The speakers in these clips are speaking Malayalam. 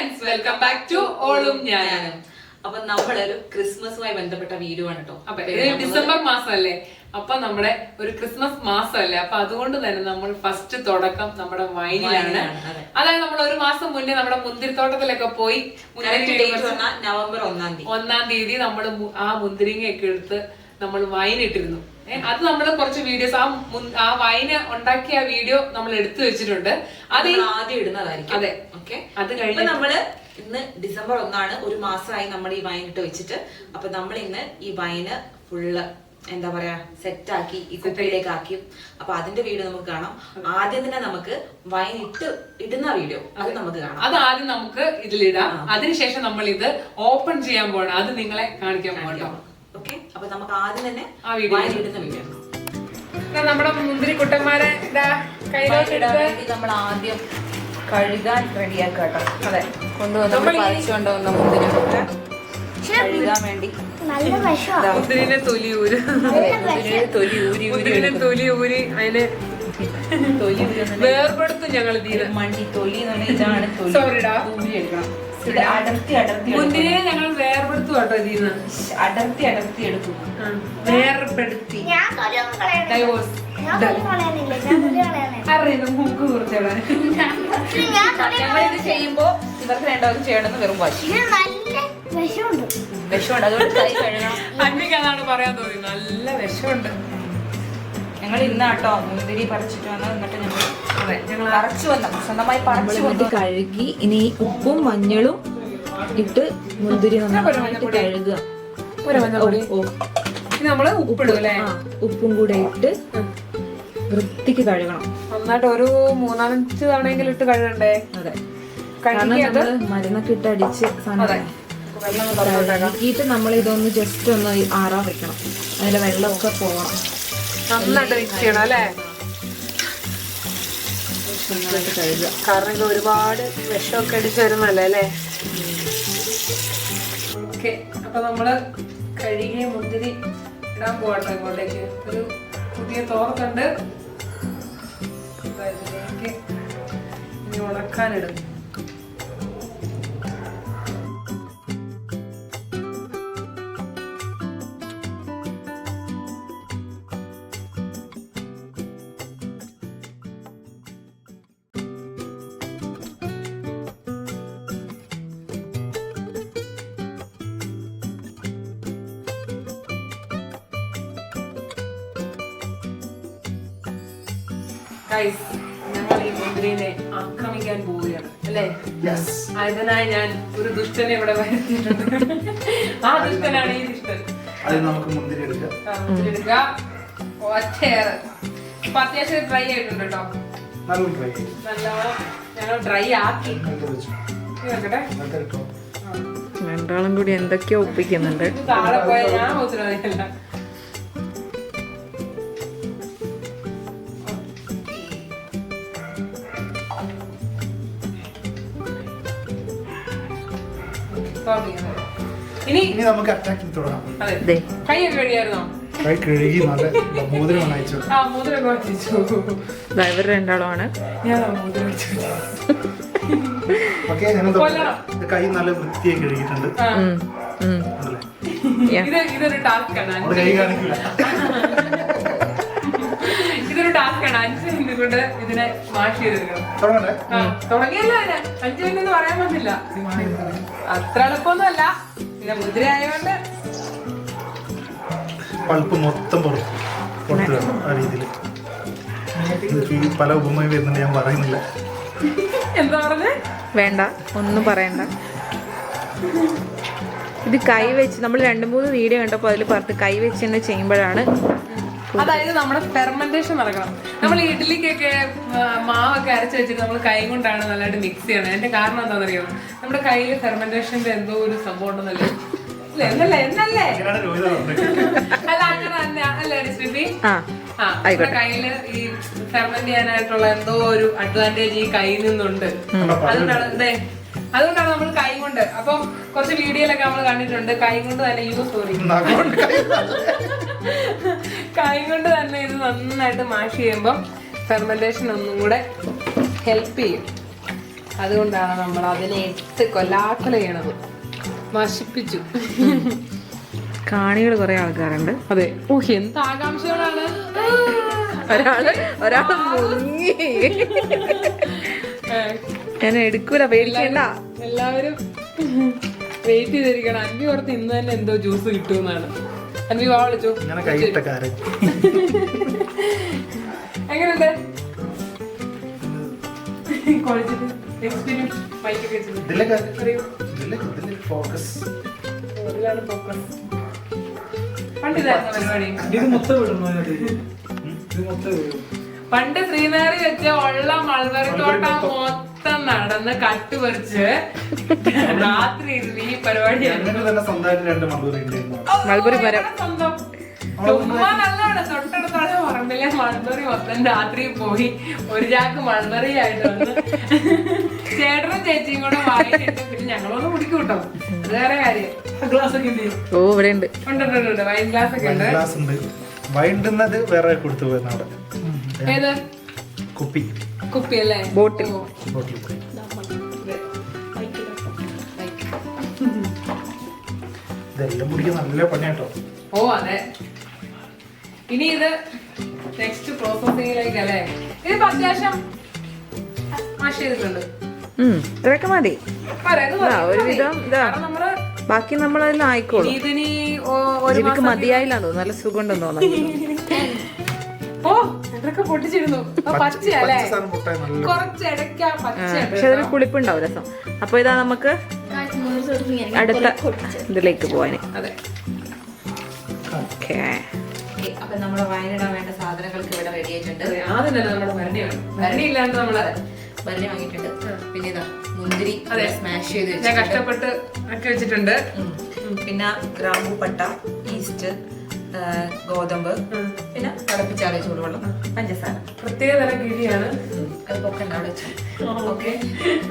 ഫ്രണ്ട്സ് വെൽക്കം ബാക്ക് ടു ഓളും ഞാനും. അപ്പൊ നമ്മളൊരു ക്രിസ്മസുമായി ബന്ധപ്പെട്ട വീഡിയോ ആണ് കേട്ടോ അപ്പൊ ഡിസംബർ മാസമല്ലേ? അപ്പൊ നമ്മുടെ ഒരു ക്രിസ്മസ് മാസമല്ലേ? അപ്പൊ അതുകൊണ്ട് തന്നെ നമ്മൾ ഫസ്റ്റ് തുടക്കം നമ്മുടെ വൈനിലാണ് അതായത് നമ്മൾ ഒരു മാസം മുന്നേ നമ്മുടെ മുന്തിരിത്തോട്ടത്തിലൊക്കെ പോയി നവംബർ ഒന്നാം തീയതി. ഒന്നാം തീയതി നമ്മൾ ആ മുന്തിരിങ്ങയൊക്കെ എടുത്ത് നമ്മൾ വൈൻ ഇട്ടിരുന്നു അത് നമ്മൾ കുറച്ച് വീഡിയോസ് ആ ആ വൈന് ഉണ്ടാക്കിയ വീഡിയോ നമ്മൾ എടുത്തു വെച്ചിട്ടുണ്ട്. അത് ആദ്യം ഇടുന്നതായിരിക്കും. അതെ. ഓക്കെ. അത് കഴിഞ്ഞ് നമ്മൾ ഇന്ന് ഡിസംബർ ഒന്നാണ്. ഒരു മാസമായി നമ്മൾ ഈ വൈൻ ഇട്ട് വെച്ചിട്ട്. അപ്പൊ നമ്മൾ ഇന്ന് ഈ വൈന് ഫുള്ള് എന്താ പറയാ സെറ്റ് ആക്കി ഈ കുപ്പിയിലേക്ക് ആക്കി. അപ്പൊ അതിന്റെ വീഡിയോ നമുക്ക് കാണാം. ആദ്യം തന്നെ നമുക്ക് വൈൻ ഇട്ട് ഇടുന്ന വീഡിയോ അത് നമുക്ക് കാണാം. അത് ആദ്യം നമുക്ക് ഇതിലിടാം. അതിനുശേഷം നമ്മൾ ഇത് ഓപ്പൺ ചെയ്യാൻ പോകണം അത് നിങ്ങളെ കാണിക്കാൻ പോകണം ഓക്കെ അപ്പൊ നമുക്ക് ആദ്യം തന്നെ ആ വീഡിയോ ഇടുന്ന വീഡിയോ. നമ്മുടെ മുന്തിരി കുട്ടന്മാരെ നമ്മൾ ആദ്യം കഴുകാൻ റെഡിയാക്കട്ടോ അതെ. കൊണ്ടുവന്ന് നമ്മൾ മുന്തിരി കഴുകാൻ വേണ്ടി. മുന്തിരിനെ തൊലി ഊര്. തൊലി ഊരി ഊരി മുന്തിരിനെ തൊലി ഊരി അതിനെ തൊലി ഊരി വേർപെടുത്തും ഞങ്ങൾ ഇതിന്. മണ്ടി തൊലി എന്ന് പറഞ്ഞാൽ ഇതാണ് തൊലി. സോറിടാ ഊരി എടുക്കണം. അടർത്തി അടർത്തി. മുന്തിരിനെ ഞങ്ങൾ വേർപെടുത്തു കേട്ടോ ഇതിന്ന്. അടർത്തി അടർത്തി എടുക്കും വേർപെടുത്തി. ഡൈവോഴ്സ് അറിയുന്നു മൂക്ക് കുറിച്ചോളാൻ ഇത് ചെയ്യുമ്പോ ഇവർക്ക് രണ്ടാമത് ചെയ്യണമെന്ന് വെറും വാശി. വിഷമുണ്ട്. അതുകൊണ്ട് കൈ കഴുകണം. അന്നയ്ക്ക് അതാണ് പറയാൻ തോന്നി നല്ല വിഷമുണ്ട്. ഞങ്ങൾ ഇന്നാട്ടോ മുന്തിരി പറിച്ചിട്ട് വന്ന് എന്നിട്ട് ഞങ്ങൾ പറിച്ചു വന്ന സ്വന്തമായി പറിച്ചു വന്ന് കഴുകി ഇനി ഉപ്പും മഞ്ഞളും ഇട്ട് മുന്തിരി നന്നായിട്ട് കഴുകുക. നമ്മൾ ഉപ്പിടും അല്ലേ? ഉപ്പും കൂടെ ഇട്ട് വൃത്തിക്ക് കഴുകണം. നന്നായിട്ട് ഒരു മൂന്നാലഞ്ച് തവണയെങ്കിലും ഇട്ട് കഴുകണ്ടേ? അതെ. മരുന്നൊക്കെ ഇട്ട് അടിച്ച് കഴുകിയിട്ട് നമ്മൾ ഇതൊന്ന് ജസ്റ്റ് ഒന്ന് ആറാൻ വെക്കണം. അതിന്റെ വെള്ളമൊക്കെ പോകണം. നന്നായിട്ട് മിക്സ് ചെയ്യണം അല്ലേ? നന്നായിട്ട് കഴുകുക കാരണം ഇത് ഒരുപാട് വിഷമൊക്കെ അടിച്ച് വരുന്നല്ലേ അല്ലേ? ഓക്കെ അപ്പൊ നമ്മൾ കഴുകിയ മുന്തിരി ഇടാൻ പോകട്ടെ ഇങ്ങോട്ടേക്ക്. ഒരു പുതിയ ഇതിലേക്ക് ഇനി ഞങ്ങൾ ഈ മുന്തിരിനെ ആക്രമിക്കാൻ പോവുകയാണ് അല്ലേ? അതിനായി ഞാൻ ഒരു ദുഷ്ടനെ ഇവിടെ വരുത്തിയിട്ടുണ്ട്. ആ ദുഷ്ടനാണ് ഈ ദുഷ്ടൻ. അത് നമുക്ക് മുന്തിരി എടുക്കാം മുന്തിരി എടുക്കുക ഒറ്റയേറെ അപ്പൊ അത്യാവശ്യം ഡ്രൈ ആയിട്ടുണ്ട് കേട്ടോ. നല്ല ട്രൈ ചെയ്യും നല്ലോണം ഞങ്ങൾ ഡ്രൈ ആക്കി. ഇട്ടോ രണ്ടാളും കൂടി എന്തൊക്കെയോ ഒപ്പിക്കുന്നുണ്ട്. താഴെ പോയ ഞാൻ ഉത്തരവാദിയല്ല. ഇനി ഇനി നമുക്ക് അറ്റാക്കി തുടങ്ങാം. അതെ. കൈ കൈയൊക്കെ കഴിയായിരുന്നോ കൈ കഴുകി നല്ല മോതിരം അയച്ചു. ആ മോതിരം ഇവർ രണ്ടാളുമാണ്. ഞാൻ മോതിരം വെച്ചു. ഓക്കെ ഞാൻ കൊല്ലണം. കൈ നല്ല വൃത്തിയായി കഴുകിയിട്ടുണ്ട്. ഇത് ഇതൊരു ടാസ്ക് ആണ്. നമ്മുടെ കൈ കാണിക്കില്ല. ഇതൊരു ടാസ്ക് ആണ്. അഞ്ച് മിനിറ്റ് കൊണ്ട് ഇതിനെ വാഷ് ചെയ്തെടുക്കണം. തുടങ്ങണ്ടേ ആ, തുടങ്ങിയല്ലോ അതിന്. അഞ്ചു മിനിറ്റ് എന്ന് പറയാൻ പറ്റില്ല. അത്ര എളുപ്പമൊന്നുമല്ല. പിന്നെ മുദ്ര ആയതുകൊണ്ട് പൾപ്പ് മൊത്തം പുറത്ത് പുറത്ത് വേണം ആ രീതിയിൽ. എനിക്ക് പല ഉപമയും വരുന്നുണ്ട് ഞാൻ പറയുന്നില്ല. എന്താ പറഞ്ഞേ? വേണ്ട ഒന്നും പറയണ്ട. ഇത് കൈ വെച്ച് നമ്മൾ രണ്ട് മൂന്ന് വീഡിയോ കണ്ടപ്പോൾ അതിൽ പറഞ്ഞ് കൈ വെച്ച് തന്നെ ചെയ്യുമ്പോഴാണ് അതായത് നമ്മുടെ ഫെർമെന്റേഷൻ നടക്കണം. നമ്മൾ ഇഡ്ഡലിക്കൊക്കെ ആ, മാവൊക്കെ അരച്ച് വെച്ചിട്ട് നമ്മൾ കൈ കൊണ്ടാണ് നല്ലതായിട്ട് മിക്സ് ചെയ്യണം. അതിന്റെ കാരണം എന്താണെന്നറിയോ? നമ്മുടെ കയ്യിൽ ഫെർമെന്റേഷന്റെ എന്തോ ഒരു സംഭവം ഉണ്ടെന്നല്ലേ? എന്നല്ലേ? എന്നല്ലേ? രോഹിത പറഞ്ഞത് അല്ല അങ്ങനെ തന്നെ. അല്ലേ ഡിസ്ട്രിബി ആ ആ നമ്മുടെ കയ്യിൽ ഈ ഫെർമെന്റ് ചെയ്യാനായിട്ടുള്ള എന്തോ ഒരു അഡ്വാന്റേജ് ഈ കയ്യിൽ നിന്നുണ്ട്. അതുകൊണ്ടാണ് അതെ അതുകൊണ്ടാണ് നമ്മൾ കൈ കൊണ്ട്. അപ്പം കുറച്ച് വീഡിയോയിലൊക്കെ നമ്മൾ കണ്ടിട്ടുണ്ട് കൈ കൊണ്ട് തന്നെ യൂസ് സോറി നഖം കൈ കൊണ്ട് തന്നെ ഇത് നന്നായിട്ട് മാഷ് ചെയ്യുമ്പോൾ ഫെർമെന്റേഷൻ ഒന്നും കൂടെ ഹെൽപ്പ് ചെയ്യും. അതുകൊണ്ടാണ് നമ്മൾ അതിനെ എട്ട് കൊല്ലാക്കൊല ചെയ്യണത്. നശിപ്പിച്ചു. കാണികൾ കുറെ ആൾക്കാരുണ്ട്. അതെ. ഓ എന്ത് ആകാംക്ഷകളാണ്. ഒരാൾ ഒരാൾ മുങ്ങി. ഞാൻ എടുക്കൂല പേടിക്കണ്ട. എല്ലാവരും വെയിറ്റ് ചെയ്തിരിക്കണം. അഞ്ചു ഓർത്ത് ഇന്ന് തന്നെ എന്തോ ജ്യൂസ് കിട്ടുമെന്നാണ്. എങ്ങനെയുണ്ട്? കുഴച്ചിട്ട് എക്സ്പീരിയൻസ് മൈക്കൊക്കെ വെച്ചിട്ട്. ഇതിലെ കാ- അറിയോ ഇതിലെ ഇതിലെ ഫോക്കസ് അതിലാണ് ഫോക്കസ് പണ്ട് ഇതായിരുന്നു പരിപാടി. ഇത് മൊത്തം വിടുന്നു ഇത് മൊത്തം വിടും. പണ്ട് ശ്രീനഗറി വെച്ച ഉള്ള മൾബറി മൊത്തം നടന്ന് കട്ട് കട്ടുപറിച്ച് രാത്രി ഇരുന്ന് ഈ പരിപാടി മൾബറി മരം. സ്വന്തം. ചുമ്മാ നല്ലോണം തൊട്ടടുത്തോടെ പറമ്പിലെ മൾബറി മൊത്തം രാത്രി പോയി. ഒരു ചാക്ക് മൾബറി ആയിട്ട് വന്ന് ചേട്ടനും ചേച്ചിയും കൂടെ വാങ്ങിയിട്ട് പിന്നെ ഞങ്ങളൊന്ന് കുടിക്കും കേട്ടോ അത് വേറെ കാര്യം. ഗ്ലാസ് ഒക്കെ ഉണ്ട് ഓ ഇവിടെ ഉണ്ട് ഉണ്ട് ഉണ്ട്, വൈൻ ഗ്ലാസ് ഒക്കെ ഉണ്ട്. ഗ്ലാസ് ഉണ്ട്. വൈണ്ടുന്നത് വേറെ കൊടുത്തു പോയെന്ന് അവിടെ ഏത്? കുപ്പി. കുപ്പി അല്ലേ? ബോട്ടിൽ. ബോട്ടിൽ ഇതെല്ലാം കുടിക്കാൻ നല്ല പണിയാട്ടോ. ഓ അതെ. ഇനി ഇത് നെക്സ്റ്റ് പ്രോസസ്സിംഗിലേക്ക് അല്ലേ? ഇത് അത്യാവശ്യം മാഷ് ചെയ്തിട്ടുണ്ട് ഇതൊക്കെ മതി. ഒരുവിധം നമ്മൾ ബാക്കി നമ്മൾ അതിൽ ആയിക്കോളും ഇതിനി ജീവിക്ക് മതിയായില്ലാന്ന് തോന്നുന്നു. നല്ല സുഖമുണ്ടെന്ന് തോന്നുന്നു. പക്ഷെ അതിന് പുളിപ്പുണ്ടാവും രസം. അപ്പൊ ഇതാ നമുക്ക് അടുത്ത ഇതിലേക്ക് പോവാന്. അതെ. ഓക്കേ. അപ്പൊ നമ്മുടെ വയനിടാൻ വേണ്ട സാധനങ്ങൾക്ക് ഇവിടെ റെഡി ആയിട്ടുണ്ട്. അതെ, ആദ്യം തന്നെ നമ്മുടെ ഭരണിയാണ്. ഭരണി ഇല്ലാണ്ട് നമ്മൾ ഭരണി വാങ്ങിയിട്ടുണ്ട്. പിന്നെ ഇതാ മുന്തിരി. സ്മാഷ് ചെയ്ത് ഞാൻ കഷ്ടപ്പെട്ട് ഒക്കെ വെച്ചിട്ടുണ്ട്. പിന്നെ ഗ്രാമ്പു പട്ട ഈസ്റ്റ് ഗോതമ്പ് പിന്നെ തിളപ്പിച്ചാറിയ ചൂടുവെള്ളം പഞ്ചസാര. പ്രത്യേക തരം കിഴിയാണ് അത് പൊക്കണ്ട അവിടെ ഓക്കെ.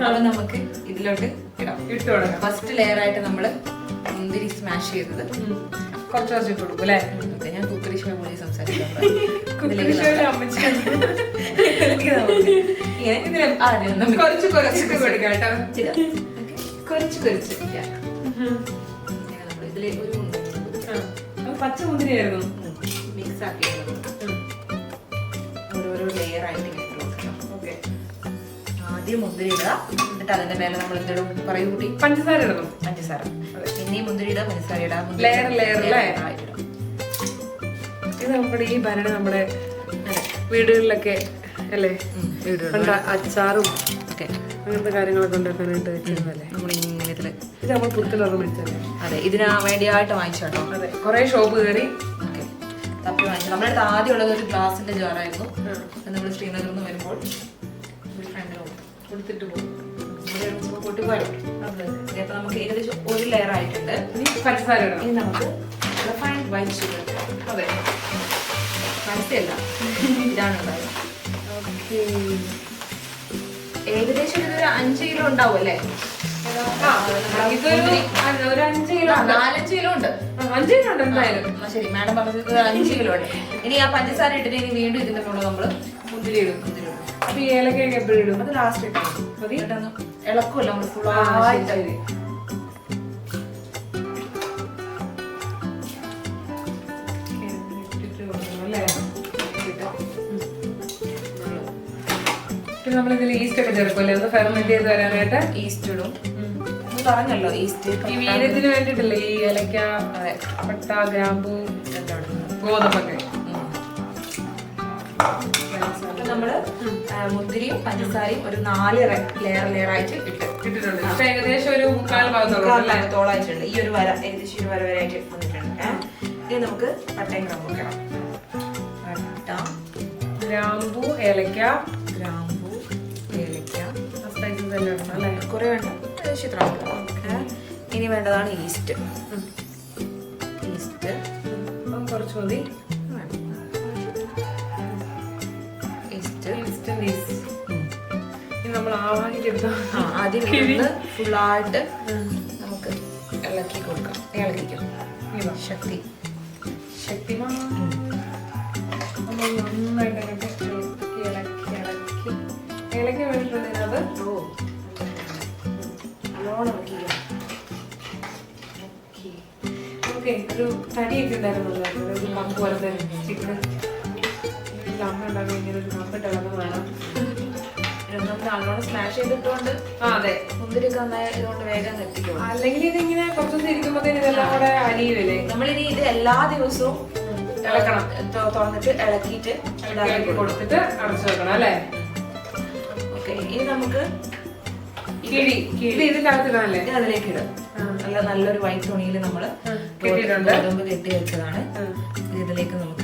അപ്പൊ നമുക്ക് ഇതിലോട്ട് ഇടാം. ഇട്ട് തുടങ്ങാം ഫസ്റ്റ് ലെയർ ആയിട്ട് നമ്മൾ മുന്തിരി സ്മാഷ് ചെയ്തത്. കുറച്ച് കുറച്ച് ഇട്ട് കൊടുക്കും അല്ലേ? ഞാൻ കുറച്ച് കുറച്ചിട്ട് കൊടുക്കാം കേട്ടോ. ഇടാം. കുറച്ച് കുറച്ച് ഇതിൽ ഒരു പച്ച മുന്തിരിയായിരുന്നു. മിക്സ് ആക്കി ഓരോരോ ലെയർ ആയിട്ട് ഇങ്ങനെ ഇട്ട് കൊടുക്കണം ഓക്കെ. ആദ്യം മുന്തിരി ഇടുക. എന്നിട്ട് അതിന്റെ മേലെ നമ്മൾ എന്തിടും? പറയൂ കൂട്ടി. പഞ്ചസാര ഇടണം. പഞ്ചസാര. പിന്നെ മുന്തിരി ഇടുക പഞ്ചസാര ഇടുക ലെയർ ലെയർ ലെയർ? ആയിട്ട്. ഇത് നമ്മുടെ ഈ ഭരണി നമ്മുടെ വീടുകളിലൊക്കെ അല്ലേ? കണ്ട അച്ചാറും ഒക്കെ. അങ്ങനത്തെ കാര്യങ്ങളൊക്കെ ഉണ്ടാക്കാനായിട്ട് വെച്ചിരുന്നല്ലേ നമ്മൾ ഇതിൽ ഇത് നമ്മൾ പുറത്തുള്ളത് മേടിച്ചല്ലേ അതെ ഇതിനാ വേണ്ടിയായിട്ട് വാങ്ങിച്ചു കേട്ടോ അതെ കുറെ ഷോപ്പ് കയറി. തപ്പി വാങ്ങിച്ചു. നമ്മുടെ അടുത്ത് ആദ്യം ഉള്ളത് ഒരു ഗ്ലാസിന്റെ ജാറായിരുന്നു. നമ്മൾ ശ്രീനഗറിൽ നിന്ന് വരുമ്പോൾ കൊടുത്തിട്ട് പോകും. നമുക്ക് ഏകദേശം ഒരു ലെയർ ആയിട്ടുണ്ട്. പഞ്ചസാര നമുക്ക് റിഫൈൻഡ് വൈറ്റ് ഷുഗർ അതെ. മനസ്സിലല്ല ഇതാണ് ഉണ്ടായത് ഏകദേശം ഇതൊരു അഞ്ച് കിലോ ഉണ്ടാവും അല്ലേ? ഒരു അഞ്ച് കിലോ. നാലഞ്ച് കിലോ ഉണ്ട്. അഞ്ച് കിലോ ഉണ്ട് എന്തായാലും. ശരി മാഡം പറഞ്ഞത് അഞ്ച് കിലോ ഉണ്ട്. ഇനി ആ പഞ്ചസാര ഇട്ടിട്ട് ഇനി വീണ്ടും ഇതിന്റെ കൂടെ നമ്മൾ മുന്തിരി ഇടും മുന്തിരി ഇടും. അപ്പൊ ഈ ഏലക്കയൊക്കെ എപ്പോഴും ഇടും. അത് ലാസ്റ്റ്? ഇട്ടൊന്ന് ഇളക്കുമല്ലോ നമ്മൾ ഫുൾ ആ, പിന്നെ നമ്മളിതിൽ ഈസ്റ്റ് ഒക്കെ ചേർക്കുമല്ലേ ഒന്ന് ഫെർമെന്റ് ചെയ്ത് വരാനായിട്ട്. ഈസ്റ്റ് ഇടും. നമ്മൾ പറഞ്ഞല്ലോ ഈസ്റ്റ് ഈ വീര്യത്തിന് വേണ്ടിട്ടല്ലേ ഈ ഏലക്ക പട്ട ഗ്രാമ്പു. ഗോതമ്പൊക്കെ. നമ്മൾ മുന്തിരിയും പഞ്ചസാരയും ഒരു നാല് ലെയർ ലെയർ ആയിട്ട് ഇട്ട്. ഇട്ടിട്ടുണ്ട്. ഏകദേശം ഒരു മുക്കാൽ ഭാഗത്തോളായിട്ടുണ്ട്. ഈ ഒരു വര ഏകദേശം ഒരു വര വരെ ആയിട്ട് വന്നിട്ടുണ്ട് ഇനി നമുക്ക് പട്ടയും ഗ്രാമ്പു വെക്കണം പട്ട ഗ്രാമ്പു ഏലക്ക ഇടണം അല്ലേ? കുറെ വേണ്ട. ഇനി വേണ്ടതാണ് ഈസ്റ്റ് ഈസ്റ്റ് അപ്പം കുറച്ച് മതി ഈസ്റ്റ് ഈസ്റ്റ് നമ്മൾ ആവാഹിച്ചെടുത്ത ആദ്യം ഫുള്ളായിട്ട് നമുക്ക് ഇളക്കി കൊടുക്കാം. ഇളക്കിക്കാം. ശക്തി. അമ്മ ഇങ്ങനെ ഒരു നല്ലോണം സ്മാഷ് ചെയ്തിട്ടുകൊണ്ട് ആ അതെ. മുന്തിരി നന്നായി ഇതുകൊണ്ട് വേഗം അല്ലെങ്കിൽ ഇതിങ്ങനെ കുറച്ച് ദിവസം ഇരിക്കുമ്പോഴത്തേന് ഇതെല്ലാം കൂടെ അരിയുമല്ലേ നമ്മളിനി ഇത് എല്ലാ ദിവസവും ഇളക്കണം. തുറന്നിട്ട് ഇളക്കിയിട്ട് ഇതാക്കി ഇളക്കി കൊടുത്തിട്ട് അടച്ചു വെക്കണം അല്ലേ? ഓക്കെ ഇനി നമുക്ക് കിഴി കിഴി ഇതിന്റെ അതിലേക്ക് ഇടാം നല്ല നല്ലൊരു വൈറ്റ് തുണിയിൽ നമ്മൾ കെട്ടിയിട്ടുണ്ട്. കെട്ടി വെച്ചതാണ്. ഇത് ഇതിലേക്ക് നമുക്ക്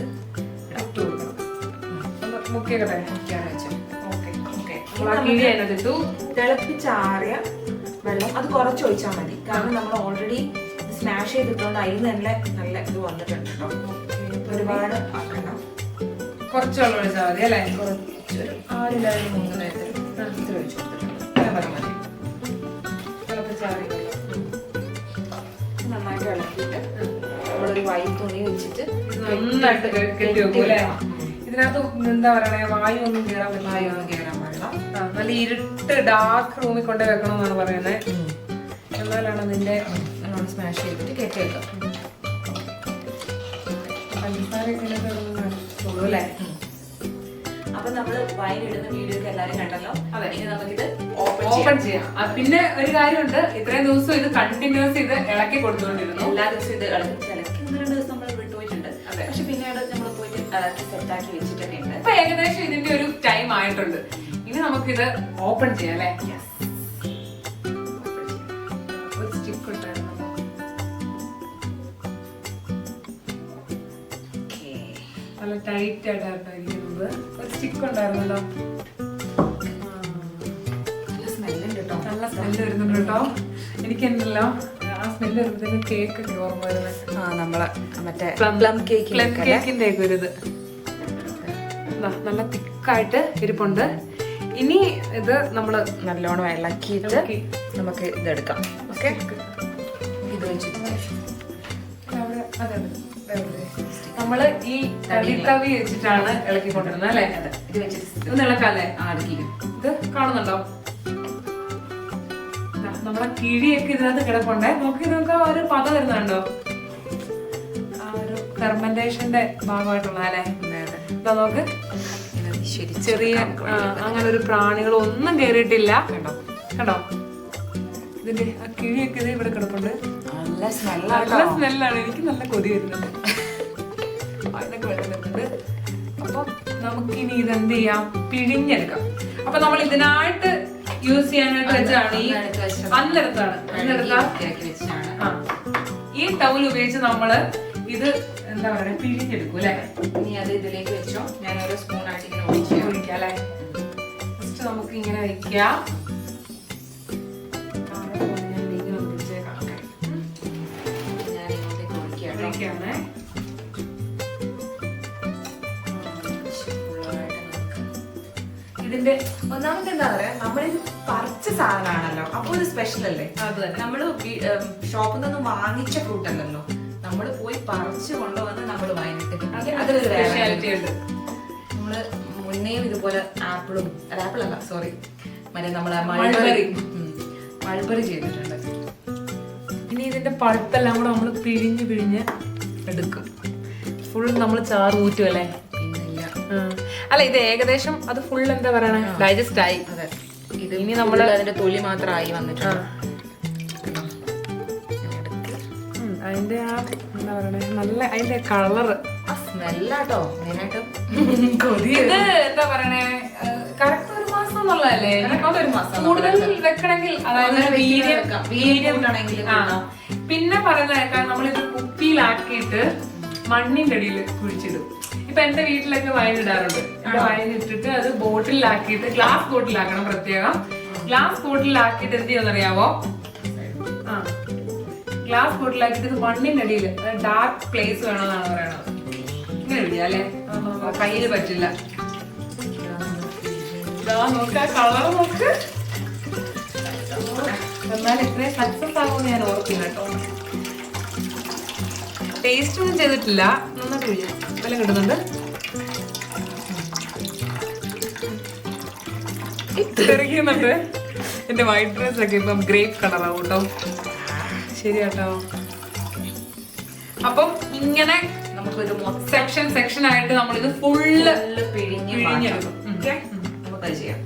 മുക്കിയൊക്കെ മുക്കിയാണ് വെച്ചത് ഓക്കെ ഓക്കെ. കിഴി അതിനകത്തിട്ടു തിളപ്പിച്ചാറിയ വെള്ളം. അത് കുറച്ച് ഒഴിച്ചാൽ മതി. കാരണം നമ്മൾ ഓൾറെഡി സ്മാഷ് ചെയ്തിട്ടുണ്ട് അതിൽ തന്നെ നല്ല ഇത് വന്നിട്ടുണ്ട് കേട്ടോ ഒരുപാട് ആക്കണം. കുറച്ച് വെള്ളം ഒഴിച്ചാൽ മതി അല്ലേ? കുറച്ച് ആറിലൊരു മൂന്ന് നേരത്തിൽ ഇത്ര ഒഴിച്ചു കൊടുത്തിട്ടുണ്ട്. മതി തിളപ്പിച്ചാറി നന്നായിട്ട് ഇളക്കിയിട്ട് നമ്മളൊരു വൈറ്റ് തുണി വെച്ചിട്ട് നന്നായിട്ട് കെട്ടി വെക്കും അല്ലേ? ഇതിനകത്ത് എന്താ പറയണേ വായു ഒന്നും കയറാൻ പറ്റില്ല വായൊന്നും കയറാൻ പാടില്ല. നല്ല ഇരുട്ട് ഡാർക്ക് റൂമിൽ കൊണ്ട് വെക്കണം എന്നാണ് പറയുന്നത് എന്നാലാണ് അതിന്റെ സ്മാഷ് ചെയ്തിട്ട് വെക്കാം അല്ലേ അപ്പൊ നമ്മൾ വൈൻ ഇടുന്ന വീഡിയോ ഒക്കെ എല്ലാരും കണ്ടല്ലോ. അതെ. ഇനി നമുക്കിത് ഓപ്പൺ ഓപ്പൺ ചെയ്യാം. പിന്നെ ഒരു കാര്യമുണ്ട്. ഇത്രയും ദിവസം ഇത് കണ്ടിന്യൂസ് ഇത് ഇളക്കി കൊടുത്തുകൊണ്ടിരുന്നു. എല്ലാ ദിവസവും ഇത് ഇളക്കി സെറ്റാക്കി വെച്ചിട്ടൊക്കെ ഉണ്ട് ഇപ്പൊ ഏകദേശം ഇതിന്റെ ഒരു ടൈം ആയിട്ടുണ്ട്. ഇനി നമുക്കിത് ഓപ്പൺ ചെയ്യാം അല്ലേ? ഒരു സ്റ്റിക്ക് ഉണ്ടായിരുന്നു. നല്ല ടൈറ്റ് ആയിട്ടായിരുന്നു ഇരിക്കുന്നത് ഒരു സ്റ്റിക്ക് ഉണ്ടായിരുന്നല്ലോ. നല്ല സ്മെല്ലുണ്ട് കേട്ടോ നല്ല സ്മെല്ല് വരുന്നുണ്ട് കേട്ടോ എനിക്കെന്തല്ലോ? സ്മെല്ല് കേക്ക് ഒക്കെ ഓർമ്മ വരുന്നത്. ആ നമ്മളെ മറ്റേ പ്ലം കേക്ക് പ്ലം കേക്കിന്റെ ഒക്കെ ഒരു ഇത്. നല്ല തിക്കായിട്ട് ഇരിപ്പുണ്ട്. ഇനി ഇത് നമ്മൾ നല്ലോണം ഇളക്കിയിട്ട് ഇളക്കി. നമുക്ക് ഇതെടുക്കാം. ഓക്കെ? ഇത് വെച്ചിട്ട്. ഈ തവി വെച്ചിട്ടാണ് ഇളക്കിക്കൊണ്ടിരുന്നത് അല്ലേ? ഇത് വെച്ചിട്ട്. ഇത് ഇളക്കാല്ലേ? ആ ഇത് കാണുന്നുണ്ടോ? നമ്മുടെ കിഴിയൊക്കെ ഇതിനകത്ത് കിടപ്പുണ്ടേ. നോക്കി നോക്കാം ഒരു പത വരുന്നുണ്ടോ? ആ ഒരു ഫെർമെന്റേഷന്റെ ഭാഗമായിട്ടുള്ള അല്ലേ? ഇതാ നോക്ക്. ചെറിയ അങ്ങനെ ഒരു പ്രാണികൾ ഒന്നും കേറിയിട്ടില്ല. കണ്ടോ? കണ്ടോ? ഇതിന്റെ ആ കിഴിയൊക്കെ ഇത് ഇവിടെ കിടപ്പുണ്ട്. നല്ല നല്ല സ്മെല്ലാണ് എനിക്ക് നല്ല കൊതി വരുന്നുണ്ട്. അതിനൊക്കെ വെള്ളം വരുന്നുണ്ട് അപ്പൊ നമുക്കിനി ഇതെന്ത് ചെയ്യാം? പിഴിഞ്ഞെടുക്കാം. അപ്പൊ നമ്മൾ ഇതിനായിട്ട് യൂസ് ചെയ്യാനായിട്ട് വെച്ചാണ് ഈ. അന്നെടുത്താണ് അന്നെടുത്ത ഈ ടൗൽ ഉപയോഗിച്ച് നമ്മൾ ഇത് എന്താ പറയുക പിഴിഞ്ഞെടുക്കും അല്ലെ ഇനി അത് ഇതിലേക്ക് വെച്ചോ ഞാൻ ഓരോ സ്പൂൺ ആയിട്ട് ഇങ്ങനെ ഒഴിച്ചു ഒഴിക്കാം അല്ലെ ഫസ്റ്റ് നമുക്ക് ഇങ്ങനെ വെക്കാം താഴെ കൊണ്ട് ഞാൻ ഇതിലേക്ക് ഒന്ന് വെച്ചേക്കാം. ഉം. ഞാൻ ഇങ്ങോട്ടേക്ക് ഒഴിക്കാം കേട്ടോ. ഒഴിക്കാമേ ഫുള്ളായിട്ട് നമുക്ക് ഇതിന്റെ ഒന്നാമത്തെ എന്താ പറയാ നമ്മളിത് പറിച്ച സാധനമാണല്ലോ. അപ്പൊ ഒരു സ്പെഷ്യൽ അല്ലേ? നമ്മൾ ഷോപ്പിൽ നിന്നും വാങ്ങിച്ച ഫ്രൂട്ട് അല്ലല്ലോ. നമ്മൾ പോയി പറിച്ചു കൊണ്ടുവന്ന് നമ്മൾ വാങ്ങിട്ട് അതൊരു സ്പെഷ്യാലിറ്റി ഉണ്ട്. നമ്മൾ മുന്നേയും ഇതുപോലെ ആപ്പിളും ആപ്പിൾ അല്ല സോറി മറ്റേ നമ്മളെ മൾബറി. മൾബറി. മൾബറി ചെയ്തിട്ടുണ്ട്. ഇനി ഇതിന്റെ പഴുപ്പെല്ലാം കൂടെ നമ്മൾ പിഴിഞ്ഞ് പിഴിഞ്ഞ് എടുക്കും. ഫുൾ നമ്മൾ ചാറ് ഊറ്റുമല്ലേ അല്ല? ഇത് ഏകദേശം അത് ഫുൾ എന്താ പറയണേ? ഡൈജസ്റ്റ് ആയി. അതെ. ഇത് ഇനി നമ്മൾ അതിന്റെ തൊലി മാത്രമായി വന്നിട്ടുണ്ട്. അതിന്റെ ആ എന്താ പറയണേ നല്ല അതിന്റെ കളറ്. സ്മെല്ലാട്ടോ മെയിനായിട്ട്. ഇത് എന്താ പറയണേ കറക്റ്റ് ഒരു മാസം എന്നുള്ളതല്ലേ? ഒരു മാസം കൂടുതൽ വെക്കണമെങ്കിൽ അതായത് വീര്യം. വീര്യം. പിന്നെ പറയുന്ന കേൾക്കാൻ നമ്മളിത് കുപ്പിയിലാക്കിയിട്ട് മണ്ണിന്റെ അടിയിൽ കുഴിച്ചിടും. ഇപ്പൊ എന്റെ വീട്ടിലൊക്കെ വൈൻ ഇടാറുണ്ട്. വൈൻ ഇട്ടിട്ട് അത് ബോട്ടിലാക്കിയിട്ട് ഗ്ലാസ് ബോട്ടിലാക്കണം പ്രത്യേകം. ഗ്ലാസ് ബോട്ടിലാക്കിയിട്ട് എന്ത് ചെയ്യുമെന്നറിയാവോ? ആ. ഗ്ലാസ് ബോട്ടിലാക്കിയിട്ട് ഇത് മണ്ണിന്റെ ഡാർക്ക് പ്ലേസ് വേണമെന്നാണ് പറയണത്. ഇങ്ങനെ ഇടിയാ അല്ലേ? കയ്യിൽ പറ്റില്ല. ഇതാ നോക്ക് ആ കളർ നോക്ക്. എന്നാൽ ഇത്രയും സക്സസ് ആകുമെന്ന് ഞാൻ ഓർക്കില്ല കേട്ടോ. ടേസ്റ്റ് ഒന്നും ചെയ്തിട്ടില്ല. നന്നായിട്ട് വില കിട്ടുന്നുണ്ട്. തെറിക്കുന്നുണ്ട്. എന്റെ വൈറ്റ് ഡ്രസ് ഒക്കെ ഇപ്പം ഗ്രേപ്പ് കളറാവും കേട്ടോ. ശരി കേട്ടോ അപ്പം ഇങ്ങനെ നമുക്കൊരു സെക്ഷൻ സെക്ഷൻ ആയിട്ട് നമ്മളിത് ഫുള്ള് പിഴിഞ്ഞ് പിഴിഞ്ഞെടുക്കും. നമുക്കത് ചെയ്യാം.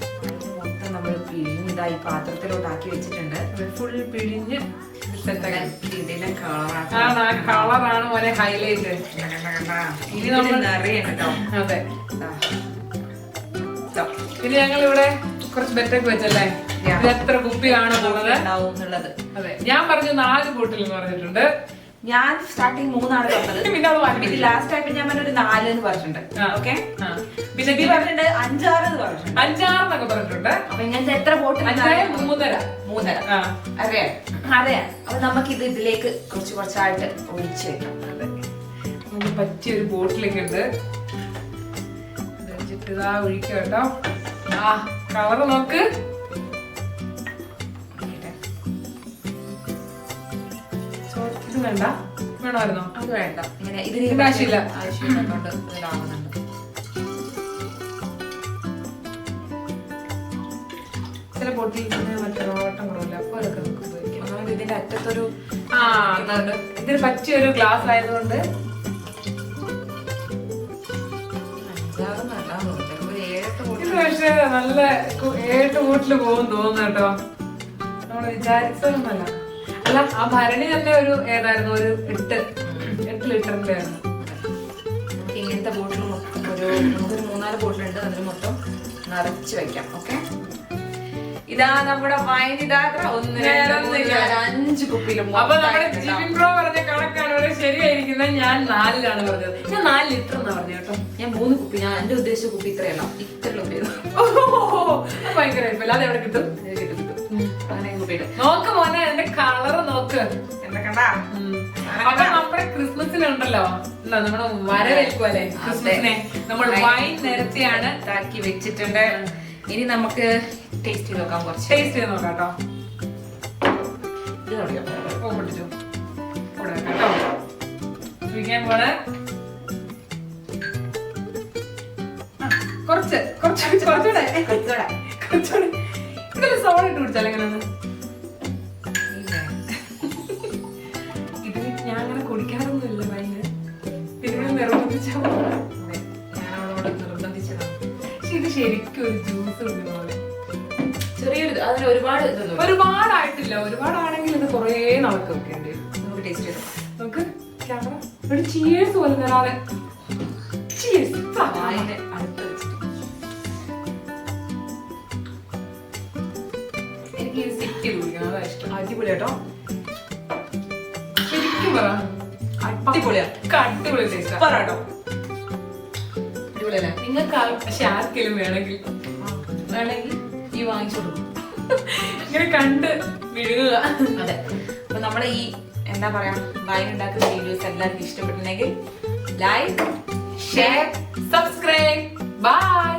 മൊത്തം നമ്മൾ പിഴിഞ്ഞ് ഇതായി പാത്രത്തിലോട്ടാക്കി വെച്ചിട്ടുണ്ട്. ഫുൾ പിഴിഞ്ഞ് ആണ് ആ കളറാണ് മോനെ ഹൈലൈറ്റ് ഇനി നമ്മൾ അതെ. ഇനി ഞങ്ങൾ ഇവിടെ കുറച്ച് ബെറ്റൊക്കെ വെച്ചല്ലേ? എത്ര കുപ്പിയാണ് പോകുന്നത് അതെ. ഞാൻ പറഞ്ഞു നാല് ബോട്ടിൽ എന്ന് പറഞ്ഞിട്ടുണ്ട്. ഞാൻ സ്റ്റാർട്ടിങ് മൂന്നാണ് പറഞ്ഞത്. പിന്നെ ലാസ്റ്റ് ആയിട്ട് ഞാൻ പറഞ്ഞ ഒരു നാല് എന്ന് പറഞ്ഞിട്ടുണ്ട്. ഓക്കെ. പിന്നെ ബി പറഞ്ഞിട്ടുണ്ട് അഞ്ചാറ് പറഞ്ഞിട്ടുണ്ട്. അഞ്ചാറെന്നൊക്കെ പറഞ്ഞിട്ടുണ്ട്. അപ്പൊ ഇങ്ങനത്തെ എത്ര ബോട്ട് അഞ്ചാറ് മൂന്നര. മൂന്നര. അതെ. അതെ. അപ്പൊ നമുക്ക് ഇത് ഇതിലേക്ക് കുറച്ച് കുറച്ചായിട്ട് ഒഴിച്ച് വെക്കാം. നമുക്ക് പറ്റിയ ഒരു ബോട്ടിലൊക്കെ ഉണ്ട് ഇത് ഒഴിക്കുക കേട്ടോ. ആ കളർ നോക്ക്. ഇത് വേണ്ട. വേണമായിരുന്നോ? അത് വേണ്ട. ഇങ്ങനെ ഇതിന് ഇതിന് ആവശ്യമില്ല. ആവശ്യമില്ലാത്തോണ്ട് ഇതിലാവുന്നുണ്ട് ഓട്ടം കുറവില്ല അതൊക്കെ നമുക്ക് ഉപയോഗിക്കാം. ഇതിന്റെ അറ്റത്തൊരു ആ അതുകൊണ്ട് ഇതിന് പറ്റിയ ഒരു ഗ്ലാസ് ആയതുകൊണ്ട് ഇത് പക്ഷേ നല്ല ഏട്ട് കൂട്ടിൽ പോകും തോന്നുന്നു കേട്ടോ. നമ്മൾ വിചാരിച്ചതൊന്നല്ല അല്ല ആ ഭരണി തന്നെ ഒരു ഏതായിരുന്നു? ഒരു എട്ട് എട്ട് ലിറ്ററിന്റെ ആയിരുന്നു ഇങ്ങനത്തെ ബോട്ടിൽ മൊത്തം ഒരു നമുക്കൊരു മൂന്നാൽ ബോട്ടിലുണ്ട്. അതിന് മൊത്തം നിറച്ച് വെക്കാം. ഓക്കെ? ഇതാ നമ്മുടെ വൈൻ ഇതാ? ഒന്ന് അഞ്ച് കുപ്പിയിലും അപ്പൊ നമ്മുടെ ജിബിൻ ബ്രോ പറഞ്ഞ കണക്കാണ് ഇവിടെ ശരിയായിരിക്കുന്നത്. ഞാൻ നാലിലാണ് പറഞ്ഞത്. ഞാൻ നാല് ലിറ്റർ എന്നാ പറഞ്ഞു കേട്ടോ. ഞാൻ മൂന്ന് കുപ്പി ഞാൻ എന്റെ ഉദ്ദേശിച്ച കുപ്പി ഇത്രയല്ല. ഇത്രയുള്ള കുപ്പി ഭയങ്കര അത് എവിടെ കിട്ടും? അങ്ങനെ കുപ്പിയിട്ട് നോക്ക് മോനെ അതിന്റെ കളർ നോക്ക്. എന്താ കണ്ടാ. അപ്പൊ നമ്മുടെ ക്രിസ്മസിനുണ്ടല്ലോ. നമ്മുടെ വരവേൽക്കുമല്ലേ ക്രിസ്മസിനെ. നമ്മൾ വൈൻ നിരത്തിയാണ് ഇതാക്കി വെച്ചിട്ടുണ്ട്. ഇനി നമുക്ക് ടേസ്റ്റ് ചെയ്ത് നോക്കാം കുറച്ച്. ടേസ്റ്റ് ചെയ്ത് നോക്കാം കേട്ടോ. ഇത് തുടങ്ങിയോ ഓ പൊട്ടിച്ചു കേട്ടോ. പോണ. കുറച്ച് കുറച്ച് കുറച്ചുകൂടെ. കുറച്ചുകൂടെ. കുറച്ചുകൂടെ ഇതിൽ ഇട്ട് കുടിച്ചാൽ എങ്ങനെയാണ്? ഇത് ഞാൻ അങ്ങനെ കുടിക്കാറൊന്നുമില്ല പിന്നെ. ഞാൻ അവളോട് നിർബന്ധിച്ചതാണ് പക്ഷെ ഇത് ശരിക്കും ഒരു ജ്യൂസ് കുടിക്കുന്ന അതിന് ഒരുപാട് ഇതൊന്നും ഒരുപാടായിട്ടില്ല. ഒരുപാടാണെങ്കിൽ ഇത് കുറേ നാൾക്ക് വെക്കേണ്ടി വരും നമുക്ക് ടേസ്റ്റ് ചെയ്തു നമുക്ക് ക്യാമറ ഒരു ചിയേഴ്സ് പോലെ തരാതെ ചിയേഴ്സ് വായിൽ അടുത്ത് വെച്ചിട്ട്. എനിക്ക് ഇത് സെറ്റ് ചെയ്ത് കുടിക്കണം. അതാ ഇഷ്ടം. അടിപൊളി കേട്ടോ. ശരിക്കും പറ. അടിപൊളിയാ. അടിപൊളി ടേസ്റ്റ് സൂപ്പർ അടിപൊളിയല്ലേ നിങ്ങൾക്ക് പക്ഷെ ആർക്കെങ്കിലും വേണമെങ്കിൽ. വേണമെങ്കിൽ ഈ വാങ്ങിച്ചു കൊടുക്കും ഇങ്ങനെ കണ്ട് വിഴുകുക. അതെ. അപ്പൊ നമ്മുടെ ഈ എന്താ പറയാ വൈൻ ഉണ്ടാക്കുന്ന വീഡിയോസ് എല്ലാവർക്കും ഇഷ്ടപ്പെട്ടിട്ടുണ്ടെങ്കിൽ ലൈക്ക് ഷെയർ സബ്സ്ക്രൈബ് ബൈ